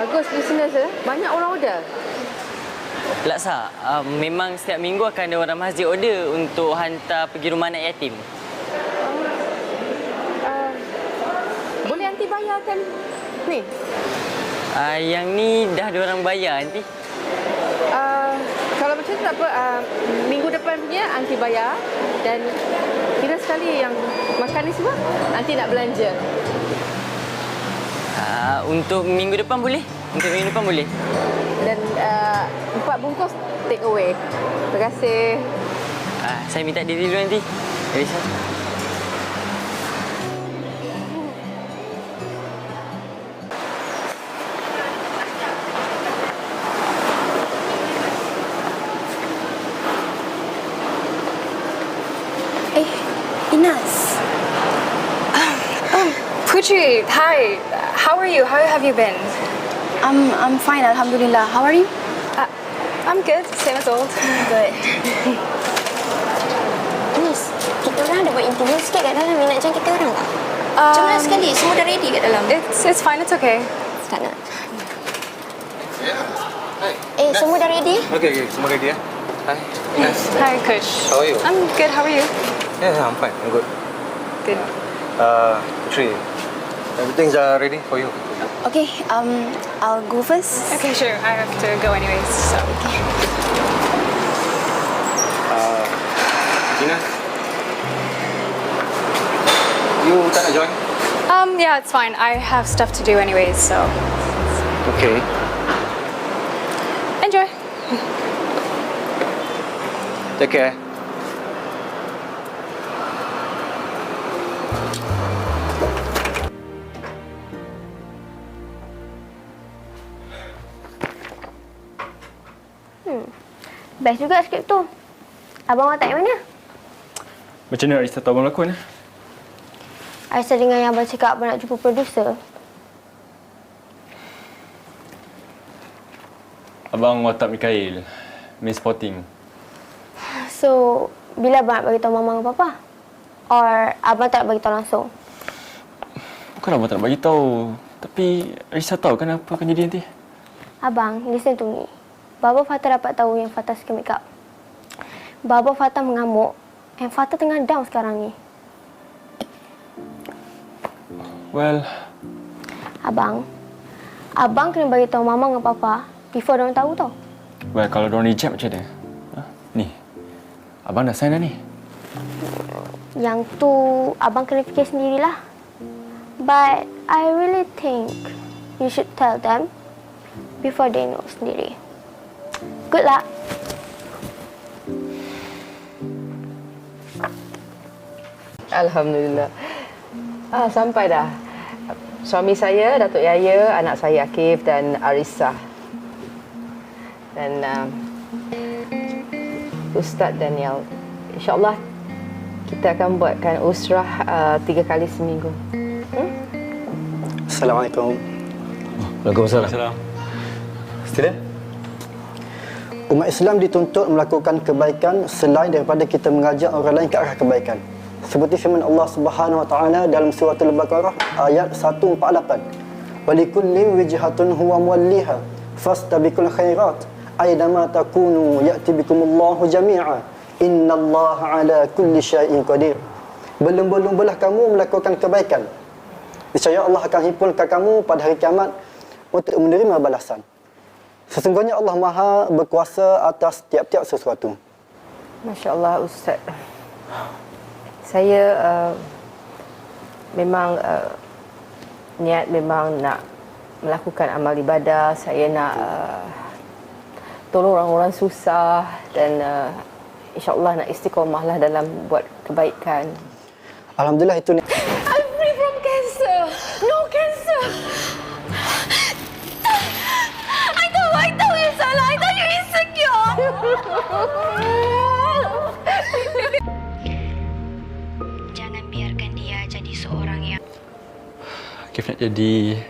Bagus business eh. Banyak orang order. Laksa, uh, memang setiap minggu akan ada orang masjid order untuk hantar pergi rumah anak yatim. Uh, boleh nanti bayarkan ni. Uh, yang ni dah ada orang bayar nanti. Uh, kalau macam tu tak apa, uh, minggu depan punya nanti bayar dan kira sekali yang makan ni semua nanti nak belanja. Uh, untuk minggu depan boleh? Untuk minggu depan boleh? Dan uh, empat bungkus take away. Terima kasih. Uh, saya minta diri dulu nanti. Elisa. Eh, Inas. Putri, hi. How are you? How have you been? I'm I'm fine, Alhamdulillah. How are you? Uh, I'm good, same as old. Good. Inas, kita orang ada buat interview sikit kat dalam. Nak join kita orang tak? Macam mana sekali? Semua dah ready kat dalam? It's it's fine. It's okay. Tak nak. Eh, semua dah ready? Okay, okay, semua ready ya? Hi. Yes. Hi, Coach. How are you? I'm good. How are you? Yeah, yeah, I'm fine. I'm good. Good. Uh, Putri, everything's uh, ready for you. Okay, um, I'll go first. Okay, sure. I have to go anyways. So. Uh, Tina, you tak nak join? Um, yeah, it's fine. I have stuff to do anyways. So Okay. enjoy. Take care. Best juga skrip tu. Abang awak tak yang mana? Macam mana Arista tahu abang lakon? eh? Aisyah dengar yang abang cakap abang nak jumpa producer. Abang watak Mikael, main spotting. So, bila abang nak bagi tahu mama dan papa? Or abang tak nak bagi tahu langsung? Bukan abang tak nak bagi tahu, tapi Arista tahu kan apa akan jadi nanti. Abang, listen to me. Baba Fatah dapat tahu yang Fatah suka make up. Baba Fatah mengamuk and Fatah tengah down sekarang ni. Well, Abang, abang kena bagi tahu mama dengan papa before dia tahu tau. well kalau diorang reject macam mana? Ha? Ni, abang dah sign dah ni. Yang tu abang kena fikir sendirilah. But I really think you should tell them before they know sendiri. Good luck. Alhamdulillah. Ah, sampai dah. Suami saya, Datuk Yaya, anak saya Akif dan Arissa. Dan uh, Ustaz Daniel. InsyaAllah kita akan buatkan usrah uh, tiga kali seminggu. Assalamualaikum. Waalaikumsalam. Salam. Stila? Umat Islam dituntut melakukan kebaikan selain daripada kita mengajak orang lain ke arah kebaikan. Seperti firman Allah Subhanahu Wa Taala dalam surah Al-Baqarah ayat 148. Walikullin wijhatun huwa muwalliha fastabiqul khairat aidama takunu ya'ti bikumullahu jami'a innallaha ala kulli syai'in qadir. Belum-belum kamu melakukan kebaikan. Niscaya Allah akan himpunkan kamu pada hari kiamat untuk menerima balasan. Sesungguhnya Allah Maha berkuasa atas tiap-tiap sesuatu. Masya Allah Ustaz. Saya uh, memang uh, niat memang nak melakukan amal ibadah. Saya nak uh, tolong orang-orang susah dan uh, insyaAllah nak istiqomah lah dalam buat kebaikan. Alhamdulillah itu ni. Jangan biarkan dia jadi seorang yang Akif nak jadi